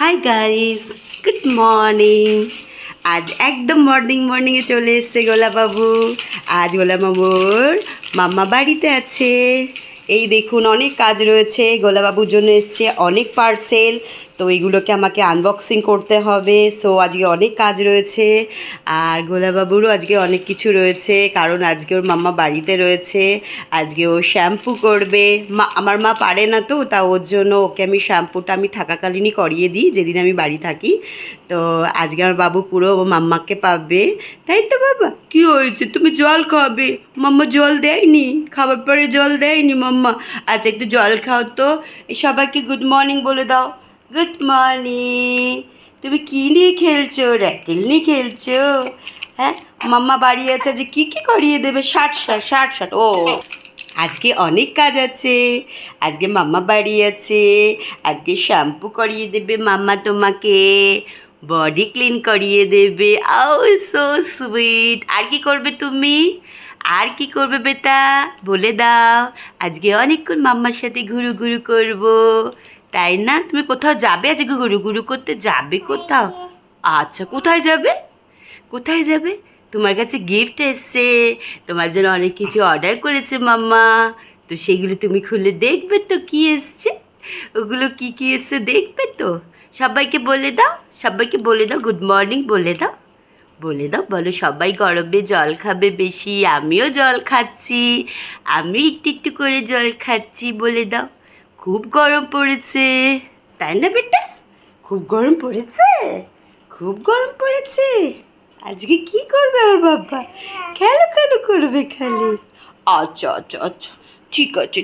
Hi guys good morning আজ একদম morning মর্নিংয়ে চলে এসছে গোলাবাবু আজ গোলাবাবুর মাম্মা বাড়িতে আছে। এই দেখুন, অনেক কাজ রয়েছে। গোলাবাবুর জন্য এসছে অনেক পার্সেল তো এইগুলোকে আমাকে আনবক্সিং করতে হবে। সো আজকে অনেক কাজ রয়েছে। আর গোলাবাবুরও আজকে অনেক কিছু রয়েছে। কারণ আজকে ওর মাম্মা বাড়িতে রয়েছে। আজকে ও শ্যাম্পু করবে। মা, আমার মা পারে না তো, তা ওর জন্য ওকে আমি শ্যাম্পুটা আমি থাকাকালীনই করিয়ে দিই, যেদিন আমি বাড়ি থাকি। তো আজকে আমার বাবু পুরো মাম্মাকে পাবে। তাই তো বাবা, কি হয়েছে? তুমি জল খাবে? মাম্মা জল দেয়নি। খাবার পরে জল দেয়নি মাম্মা। আচ্ছা একটু জল খাও তো। সবাইকে গুড মর্নিং বলে দাও। গুড মর্নিং তুমি কী নিয়ে খেলছো? র্যাকেল নিয়ে খেলছো? হ্যাঁ? মাম্মা বাড়ি আছে যে কী কী করিয়ে দেবে? ষাট ষাট ষাট ষাট ও, আজকে অনেক কাজ আছে। আজকে মাম্মা বাড়ি আছে। আজকে শ্যাম্পু করিয়ে দেবে মাম্মা তোমাকে। বডি ক্লিন করিয়ে দেবে। আও সো সুইট আর কি করবে তুমি? আর কি করবে বেটা? বলে দাও। আজকে অনেকক্ষণ মাম্মার সাথে ঘুরু ঘুরু করব। তাই না? তুমি কোথাও যাবে আজকে ঘুরু ঘুরু করতে? যাবে কোথাও? আচ্ছা কোথায় যাবে? কোথায় যাবে? তোমার কাছে গিফট এসছে। তোমার জন্য অনেক কিছু অর্ডার করেছে মাম্মা। তো সেগুলো তুমি খুলে দেখবে তো কি এসছে? ওগুলো কি কি এসছে দেখবে তো? সবাইকে বলে দাও। সবাইকে বলে দাও। গুড মর্নিং বলে দাও। বলে দাও, বলো সবাই গরমে জল খাবে বেশি, আমিও জল খাচ্ছি আমি একটু একটু করে জল খাচ্ছি বলে দাও। খুব গরম পড়েছে, তাই না বেটা? খুব গরম পড়েছে? খুব গরম পড়েছে? আজকে কি করবে আমার বাবা? খেলো খেলো করবে খালি? আচ্ছা আচ্ছা আচ্ছা ঠিক আছে।